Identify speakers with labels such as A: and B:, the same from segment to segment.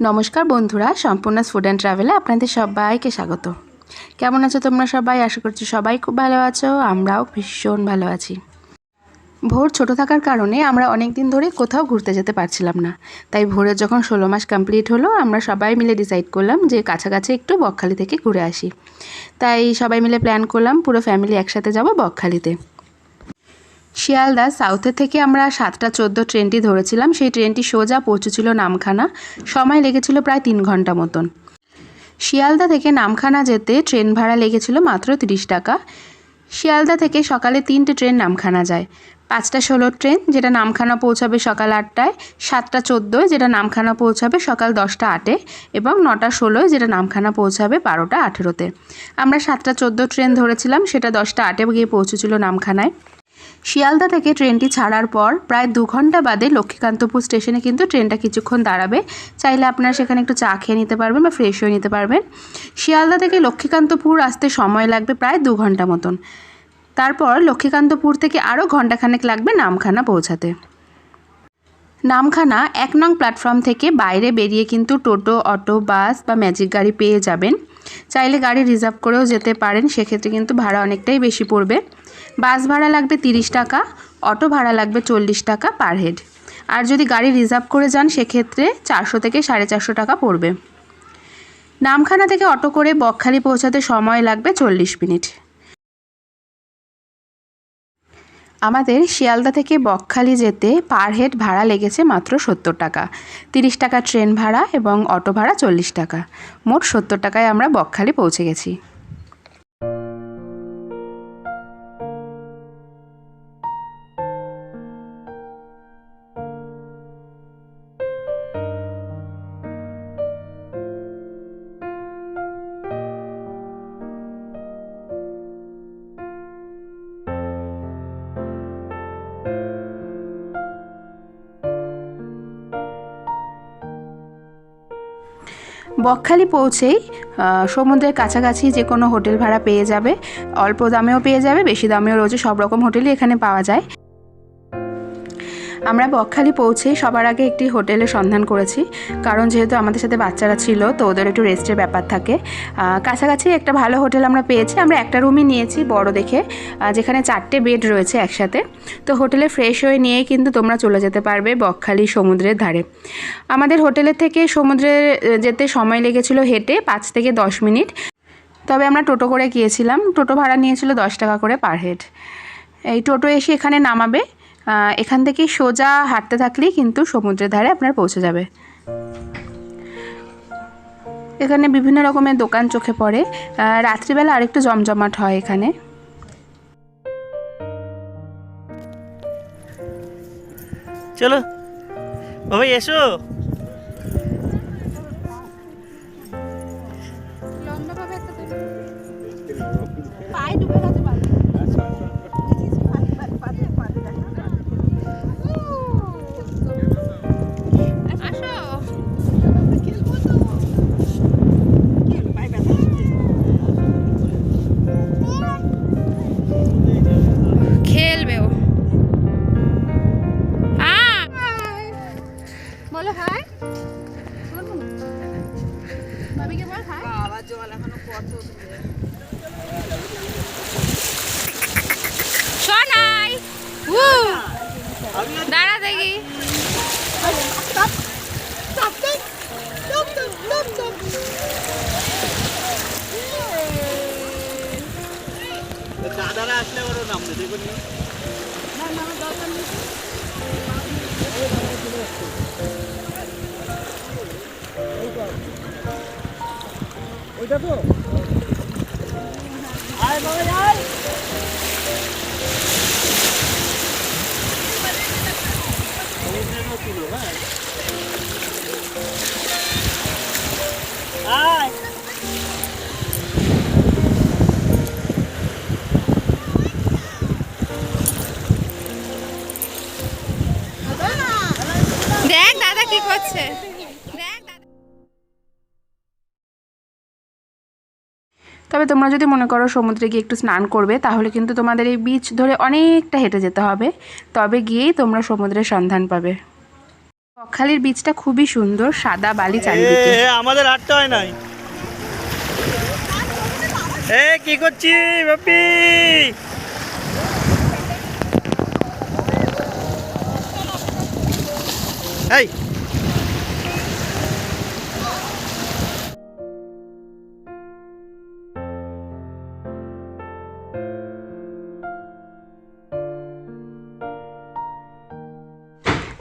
A: নমস্কার বন্ধুরা, সম্পূর্ণ ফুড অ্যান্ড ট্রাভেলে আপনাদের সবাইকে স্বাগত। কেমন আছো তোমরা সবাই? আশা করছি সবাই খুব ভালো আছো, আমরাও ভীষণ ভালো আছি। ভোর ছোট থাকার কারণে আমরা অনেক দিন ধরে কোথাও ঘুরতে যেতে পারছিলাম না। তাই ভোরের যখন ষোলো মাস কমপ্লিট হলো, আমরা সবাই মিলে ডিসাইড করলাম যে কাছাকাছি একটু বকখালি থেকে ঘুরে আসি। তাই সবাই মিলে প্ল্যান করলাম, পুরো ফ্যামিলি একসাথে যাব বকখালিতে। শিয়ালদা সাউথের থেকে আমরা সাতটা চোদ্দ ট্রেনটি ধরেছিলাম। সেই ট্রেনটি সোজা পৌঁছেছিল নামখানা। সময় লেগেছিল প্রায় তিন ঘণ্টা মতন। শিয়ালদা থেকে নামখানা যেতে ট্রেন ভাড়া লেগেছিল মাত্র তিরিশ টাকা। শিয়ালদা থেকে সকালে তিনটে ট্রেন নামখানা যায়। পাঁচটা ষোলো ট্রেন, যেটা নামখানা পৌঁছাবে সকাল আটটায়, সাতটা চোদ্দোয়, যেটা নামখানা পৌঁছাবে সকাল দশটা আটে, এবং নটা ষোলোয়, যেটা নামখানা পৌঁছাবে বারোটা আঠেরোতে। আমরা সাতটা চোদ্দ ট্রেন ধরেছিলাম, সেটা দশটা আটে গিয়ে পৌঁছেছিল নামখানায়। শিয়ালদা থেকে ট্রেনটি ছাড়ার পর প্রায় দু ঘণ্টা বাদে লক্ষ্মীকান্তপুর স্টেশনে কিন্তু ট্রেনটা কিছুক্ষণ দাঁড়াবে। চাইলে আপনারা সেখানে একটু চা খেয়ে নিতে পারবেন বা ফ্রেশ হয়ে নিতে পারবেন। শিয়ালদা থেকে লক্ষ্মীকান্তপুর আসতে সময় লাগবে প্রায় দু ঘণ্টা মতন। তারপর লক্ষ্মীকান্তপুর থেকে আরও ঘন্টাখানেক লাগবে নামখানা পৌঁছাতে। নামখানা এক নং প্ল্যাটফর্ম থেকে বাইরে বেরিয়ে কিন্তু টোটো, অটো, বাস বা ম্যাজিক গাড়ি পেয়ে যাবেন। চাইলে গাড়ি রিজার্ভ করেও যেতে পারেন, সেক্ষেত্রে কিন্তু ভাড়া অনেকটাই বেশি পড়বে। বাস ভাড়া লাগবে তিরিশ টাকা, অটো ভাড়া লাগবে চল্লিশ টাকা পার হেড। আর যদি গাড়ি রিজার্ভ করে যান, সেক্ষেত্রে চারশো থেকে সাড়ে চারশো টাকা পড়বে। নামখানা থেকে অটো করে বকখালি পৌঁছাতে সময় লাগবে চল্লিশ মিনিট। আমাদের শিয়ালদা থেকে বকখালি যেতে পার হেড ভাড়া লেগেছে মাত্র সত্তর টাকা। তিরিশ টাকা ট্রেন ভাড়া এবং অটো ভাড়া চল্লিশ টাকা। মোট সত্তর টাকায় আমরা বকখালি পৌঁছে গেছি। বকখালি পৌঁছেই সমুদ্রের কাছাকাছি যে কোনো হোটেল ভাড়া পেয়ে যাবে। অল্প দামেও পেয়ে যাবে, বেশি দামেও রয়েছে, সব রকম হোটেলই এখানে পাওয়া যায়। আমরা বকখালি পৌঁছেই সবার আগে একটি হোটেলের সন্ধান করেছি। কারণ যেহেতু আমাদের সাথে বাচ্চারা ছিল, তো ওদের একটু রেস্টের ব্যাপার থাকে। কাছাকাছি একটা ভালো হোটেল আমরা পেয়েছি। আমরা একটা রুমই নিয়েছি বড় দেখে যেখানে চারটে বেড রয়েছে একসাথে। তো হোটেলে ফ্রেশ হয়ে নিয়ে কিন্তু তোমরা চলে যেতে পারবে বকখালি সমুদ্রের ধারে। আমাদের হোটেলের থেকে সমুদ্রে যেতে সময় লেগেছিল হেঁটে পাঁচ থেকে দশ মিনিট। তবে আমরা টোটো করে গিয়েছিলাম। টোটো ভাড়া নিয়েছিল দশ টাকা করে পার হেড। এই টোটো এসে এখানে নামাবে। এখান থেকে সোজা হাঁটতে থাকলেই কিন্তু সমুদ্রের ধারে আপনার পৌঁছে যাবে। এখানে বিভিন্ন রকমের দোকান চোখে পড়ে। রাত্রিবেলা আরেকটু জমজমাট হয় এখানে।
B: চলো। বাবা এসো।
A: খেলবে দাঁড়া দেখি
B: দাদারা আসলে ওরও নাম নেই দেখুন ওইটা তো আয় বাবা
A: দেখ, দাদা কি করছে? তবে তোমরা যদি মনে করো সমুদ্রে গিয়ে একটু স্নান করবে, তাহলে কিন্তু তোমাদের এই বিচ ধরে অনেকটা হেঁটে যেতে হবে। তবে গিয়েই তোমরা সমুদ্রের সন্ধান পাবে। বকখালির বীজটা খুবই সুন্দর, সাদা বালি চারিদিকে।
B: আমাদের আটটা হয় নাই। এ, কি করছি বাপি? এই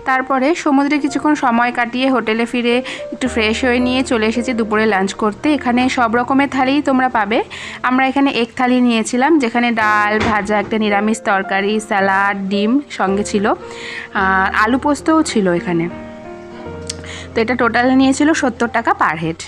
A: তারপরে সমুদ্রে কিছুক্ষণ সময় কাটিয়ে হোটেলে ফিরে একটু ফ্রেশ হয়ে নিয়ে চলে এসেছি দুপুরে লাঞ্চ করতে। এখানে সব রকমের থালিই তোমরা পাবে। আমরা এখানে এক থালি নিয়েছিলাম, যেখানে ডাল, ভাজা, একটা নিরামিষ তরকারি স্যালাড ডিম সঙ্গে ছিল। আর আলু পোস্তও ছিল এখানে। তো এটা টোটাল নিয়েছিল সত্তর টাকা পার হেড